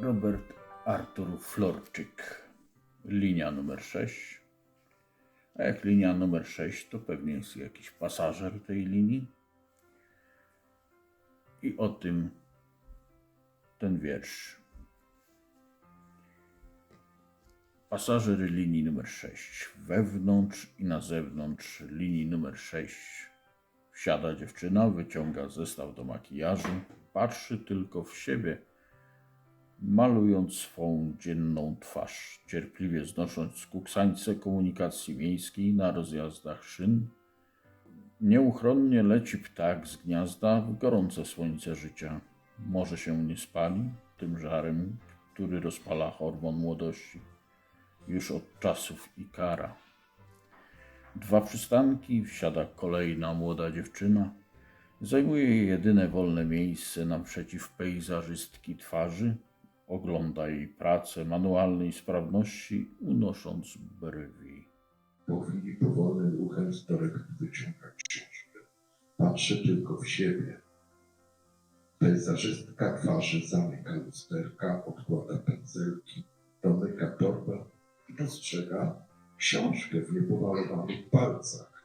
Robert Artur Florczyk. Linia numer 6. A jak linia numer 6, to pewnie jest jakiś pasażer tej linii. I o tym ten wiersz. Pasażer linii numer 6. Wewnątrz i na zewnątrz linii numer 6 wsiada dziewczyna, wyciąga zestaw do makijażu, patrzy tylko w siebie, malując swą dzienną twarz, cierpliwie znosząc kuksańce komunikacji miejskiej na rozjazdach szyn. Nieuchronnie leci ptak z gniazda w gorące słońce życia. Może się nie spali tym żarem, który rozpala hormon młodości już od czasów Ikara. Dwa przystanki, wsiada kolejna młoda dziewczyna. Zajmuje jej jedyne wolne miejsce naprzeciw pejzażystki twarzy. Ogląda jej pracę manualnej sprawności, unosząc brwi. Po chwili powolnym ruchem z torebki wyciąga książkę. Patrzy tylko w siebie. Pejzażystka twarzy zamyka lusterka, odkłada pędzelki, domyka torbę i dostrzega książkę w niepomalowanych palcach.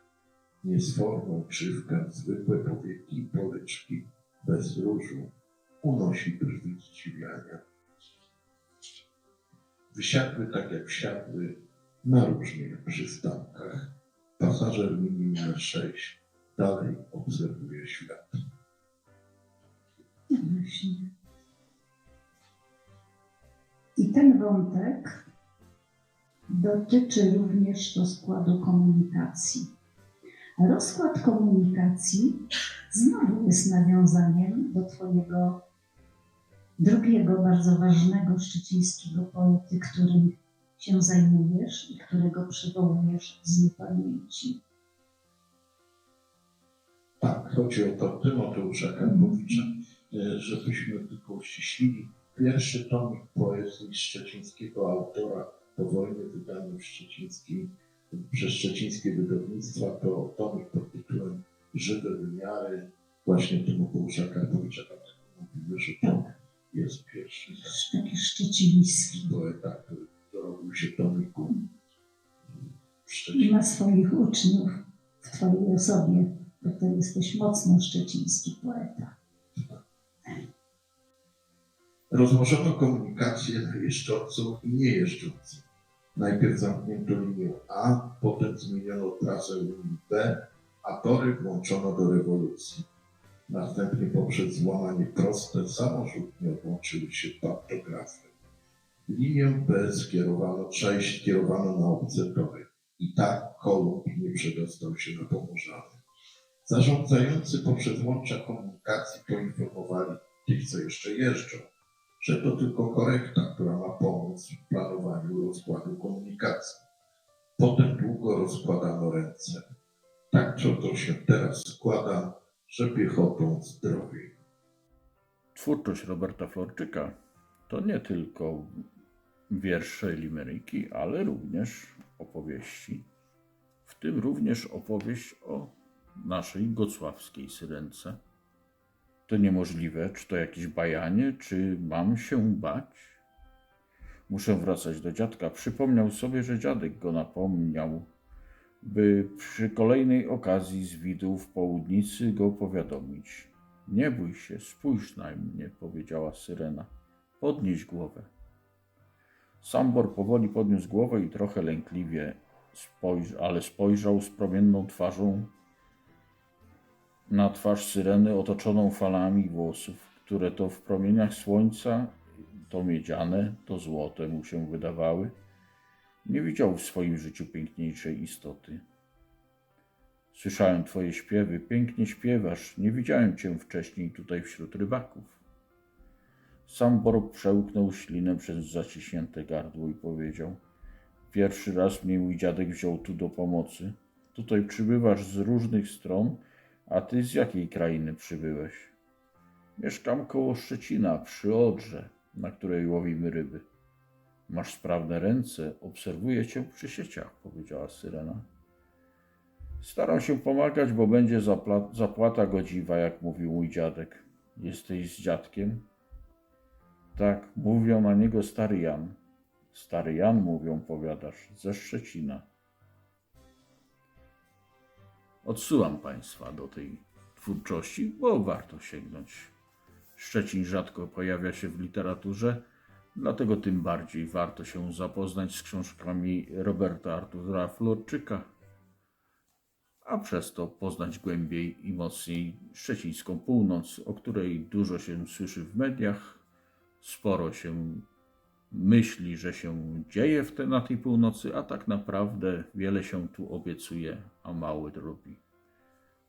Niesforną krzywkę, zwykłe powieki i polyczki, bez różu, unosi brwi zdziwiania. Wysiadły tak jak wsiadły na różnych przystankach. Pasażer linii numer 6 dalej obserwuje świat. No. I ten wątek dotyczy również rozkładu komunikacji. Rozkład komunikacji znowu jest nawiązaniem do Twojego drugiego bardzo ważnego szczecińskiego poety, którym się zajmujesz i którego przywołujesz z niepamięci. Tak, chodzi o to Tymoteusza Karpowicza, e, żebyśmy tylko uściślili. Pierwszy tomik poezji szczecińskiego autora po wojnie wydany w szczecińskim, przez szczecińskie wydawnictwa to tomik pod tytułem Żywe wymiary właśnie Tymoteusza Karpowicza. Dlatego mówimy, że to jest pierwszy Taki szczeciński. poeta, który dorobił się tomiku ma swoich uczniów w Twojej osobie, bo to jesteś mocno szczeciński poeta. Rozłożono komunikację na jeżdżącą i niejeżdżącą. Najpierw zamknięto linię A, potem zmieniono trasę linii B, a tory włączono do rewolucji. Następnie poprzez złamanie proste samorzutnie odłączyły się pantografy. Linię B skierowano, część skierowano na obce tory. I tak Kolumb nie przedostał się na Pomorzany. Zarządzający poprzez łącza komunikacji poinformowali tych, co jeszcze jeżdżą, że to tylko korekta, która ma pomóc w planowaniu rozkładu komunikacji. Potem długo rozkładano ręce. Tak to, to się teraz składa, że piechotą zdrowiej. Twórczość Roberta Florczyka to nie tylko wiersze i limeryki, ale również opowieści. W tym również opowieść o naszej gocławskiej syrence. To niemożliwe, czy to jakieś bajanie, czy mam się bać? Muszę wracać do dziadka. Przypomniał sobie, że dziadek go napomniał, by przy kolejnej okazji z widu w południcy go powiadomić. Nie bój się, spójrz na mnie, powiedziała syrena. Podnieś głowę. Sambor powoli podniósł głowę i trochę lękliwie, spojrz, ale spojrzał z promienną twarzą na twarz syreny otoczoną falami włosów, które to w promieniach słońca, to miedziane, to złote mu się wydawały. Nie widział w swoim życiu piękniejszej istoty. Słyszałem twoje śpiewy, pięknie śpiewasz, nie widziałem cię wcześniej tutaj wśród rybaków. Sam Bor przełknął ślinę przez zaciśnięte gardło i powiedział: Pierwszy raz mnie mój dziadek wziął tu do pomocy. Tutaj przybywasz z różnych stron, a ty z jakiej krainy przybyłeś? Mieszkam koło Szczecina, przy Odrze, na której łowimy ryby. Masz sprawne ręce, obserwuję cię przy sieciach, powiedziała syrena. Staram się pomagać, bo będzie zapłata godziwa, jak mówił mój dziadek. Jesteś z dziadkiem? Tak, mówią na niego stary Jan. Stary Jan, mówią, powiadasz, ze Szczecina. Odsyłam Państwa do tej twórczości, bo warto sięgnąć. Szczecin rzadko pojawia się w literaturze, dlatego tym bardziej warto się zapoznać z książkami Roberta Artura Florczyka, a przez to poznać głębiej i mocniej szczecińską północ, o której dużo się słyszy w mediach, sporo się myśli, że się dzieje w te, na tej północy, a tak naprawdę wiele się tu obiecuje, a mało robi.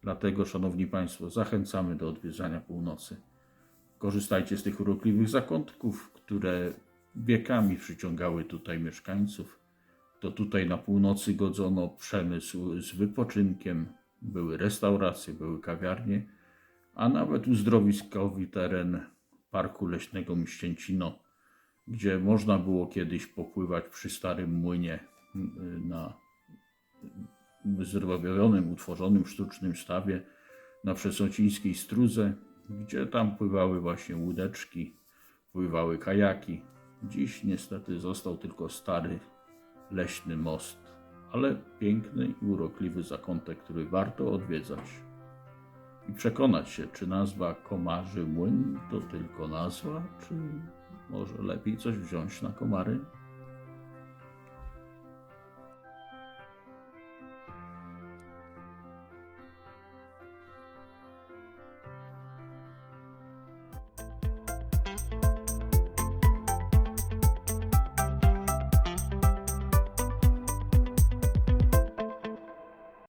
Dlatego, Szanowni Państwo, zachęcamy do odwiedzania północy. Korzystajcie z tych urokliwych zakątków, które wiekami przyciągały tutaj mieszkańców. To tutaj na północy godzono przemysł z wypoczynkiem, były restauracje, były kawiarnie, a nawet uzdrowiskowy teren Parku Leśnego Mścięcino, gdzie można było kiedyś popływać przy starym młynie y, na zrobionym, utworzonym sztucznym stawie na Przesocińskiej Strudze, gdzie tam pływały właśnie łódeczki, pływały kajaki. Dziś niestety został tylko stary leśny most, ale piękny i urokliwy zakątek, który warto odwiedzać i przekonać się, czy nazwa Komarzy Młyn to tylko nazwa, czy może lepiej coś wziąć na komary?